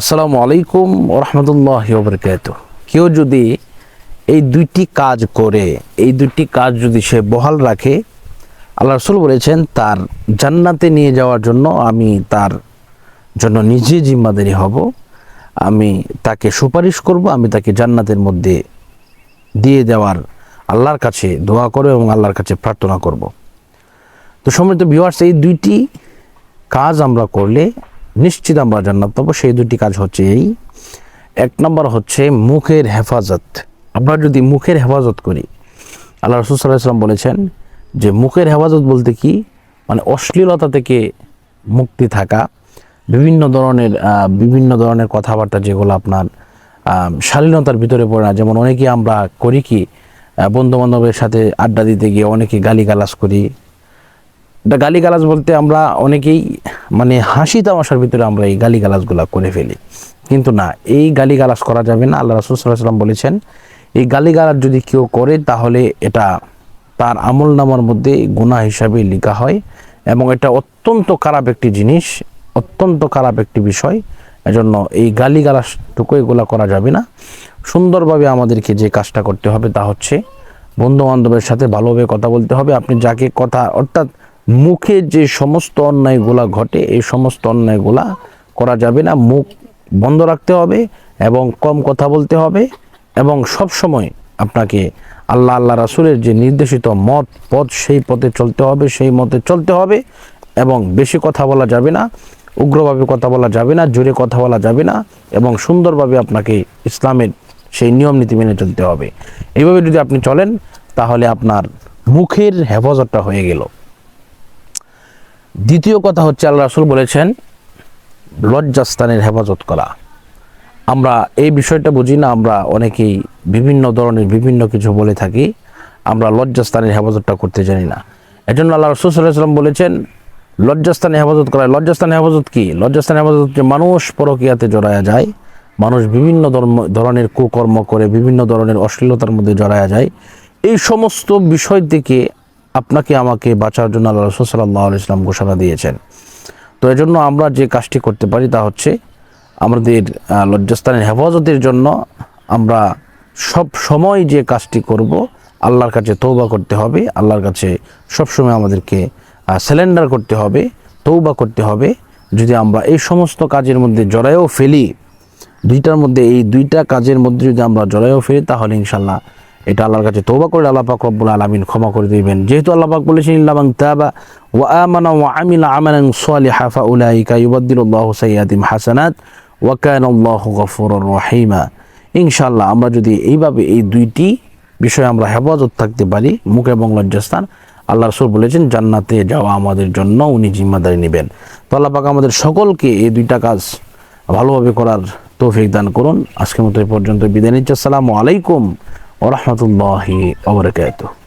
আসসালামু আলাইকুম ওরহমতুল্লাহ বরকাত কেউ যদি এই দুইটি কাজ করে, এই দুইটি কাজ যদি সে বহাল রাখে, আল্লাহ রসুল বলেছেন, তার জান্নাতে নিয়ে যাওয়ার জন্য আমি তার জন্য নিজে জিম্মাদারি হব, আমি তাকে সুপারিশ করব, আমি তাকে জান্নাতের মধ্যে দিয়ে দেওয়ার আল্লাহর কাছে দোয়া করব এবং আল্লাহর কাছে প্রার্থনা করব। তো সমৃদ্ধ ভিউয়ার্স এই দুইটি কাজ আমরা করলে নিশ্চিত আমরা জান্নাত পাবো। সেই দুটি কাজ হচ্ছে এই। এক নম্বর হচ্ছে মুখের হেফাজত। আমরা যদি মুখের হেফাজত করি, আল্লাহ রসুল সাল্লাহ সাল্লাম বলেছেন যে মুখের হেফাজত বলতে কি? মানে অশ্লীলতা থেকে মুক্তি থাকা, বিভিন্ন ধরনের বিভিন্ন ধরনের কথাবার্তা যেগুলো আপনার শালীনতার ভিতরে পড়ে না। যেমন অনেকেই আমরা করি কি বন্ধু বান্ধবের সাথে আড্ডা দিতে গিয়ে অনেকে গালিগালাজ করি গালিগালাজ বলতে আমরা অনেকেই মানে হাসি তামাশার ভিতরে আমরা এই গালিগালাজগুলো করে ফেলি। কিন্তু না, এই গালিগালাজ করা যাবে না। আল্লাহ রাসুল সাল্লাহ সাল্লাম বলেছেন, এই গালিগালাজ যদি কেউ করে, তাহলে এটা তার আমল নামার মধ্যে গুনাহ হিসাবে লেখা হয় এবং এটা অত্যন্ত খারাপ একটি জিনিস, অত্যন্ত খারাপ একটি বিষয়। এজন্য এই গালিগালাজটুকু এগুলো করা যাবে না। সুন্দরভাবে আমাদেরকে যে কাজটা করতে হবে তা হচ্ছে বন্ধু বান্ধবের সাথে ভালোভাবে কথা বলতে হবে। আপনি যাকে কথা, অর্থাৎ মুখে যে সমস্ত অন্যায়গুলা ঘটে, এই সমস্ত অন্যায়গুলা করা যাবে না। মুখ বন্ধ রাখতে হবে এবং কম কথা বলতে হবে এবং সব সময় আপনাকে আল্লাহ আল্লাহ রাসুলের যে নির্দেশিত মত, পথ, সেই পথে চলতে হবে, সেই মতে চলতে হবে এবং বেশি কথা বলা যাবে না, উগ্রভাবে কথা বলা যাবে না, জোরে কথা বলা যাবে না এবং সুন্দরভাবে আপনাকে ইসলামের সেই নিয়ম, নীতি মেনে চলতে হবে। এইভাবে যদি আপনি চলেন, তাহলে আপনার মুখের হেফাজতটা হয়ে গেল। দ্বিতীয় কথা হচ্ছে আল্লাহ রাসুল বলেছেন, লজ্জাস্থানের হেফাজত করা। আমরা এই বিষয়টা বুঝি না, আমরা অনেকেই বিভিন্ন ধরনের বিভিন্ন কিছু বলে থাকি, আমরা লজ্জাস্থানের হেফাজতটা করতে জানি না। এজন্য আল্লাহ রসুল সাল্লাম বলেছেন লজ্জাস্থানে হেফাজত করা। লজ্জাস্থানে হেফাজত কি? লজ্জাস্থানে হেফাজত হচ্ছে মানুষ পরকিয়াতে জড়ায়া যায়, মানুষ বিভিন্ন ধর্ম, ধরনের কুকর্ম করে, বিভিন্ন ধরনের অশ্লীলতার মধ্যে জড়ায়া যায়। এই সমস্ত বিষয় থেকে আপনাকে আমাকে বাঁচার জন্য আল্লাহ রসুল সাল্লাহ ইসলাম ঘোষণা দিয়েছেন। তো এজন্য আমরা যে কাজটি করতে পারি তা হচ্ছে আমাদের লজ্জাস্থানের হেফাজতের জন্য আমরা সব সময় যে কাজটি করব, আল্লাহর কাছে তৌবা করতে হবে, আল্লাহর কাছে সবসময় আমাদেরকে স্যালেন্ডার করতে হবে তৌবা করতে হবে। যদি আমরা এই সমস্ত কাজের মধ্যে জড়াইও ফেলি, দুইটার মধ্যে, এই দুইটা কাজের মধ্যে যদি আমরা জড়াইও ফেলি, তাহলে ইনশাল্লাহ এটা আল্লাহর কাছে তৌবা করে আল্লাহ পাক রব্বুল আলামিন ক্ষমা করে দিবেন। যেহেতু আল্লাহ পাক বলেছেন, ইল্লামান তাবা ওয়া আমানা ওয়া আমিলা আমালান সালিহা ফাউলাইকা ইউবাদদিলুল্লাহু সাইয়্যাতিহিম হাসানাত ওয়া কানা আল্লাহু গফুরুর রহিমা। ইনশাআল্লাহ আমরা যদি এইভাবে এই দুইটি বিষয়ে আমরা হেফাজত থাকতে পারি, মুখ এবং লজ্জাস্থান, আল্লাহ রসুল বলেছেন, জান্নাতে যাওয়া আমাদের জন্য উনি জিম্মাদারি নেবেন। তো আল্লাহ পাক আমাদের সকলকে এই দুইটা কাজ ভালোভাবে করার তৌফিক দান করুন। আজকের মতো এই পর্যন্ত বিদায় নিচ্ছি। আসসালামু আলাইকুম ورحمة الله وبركاته.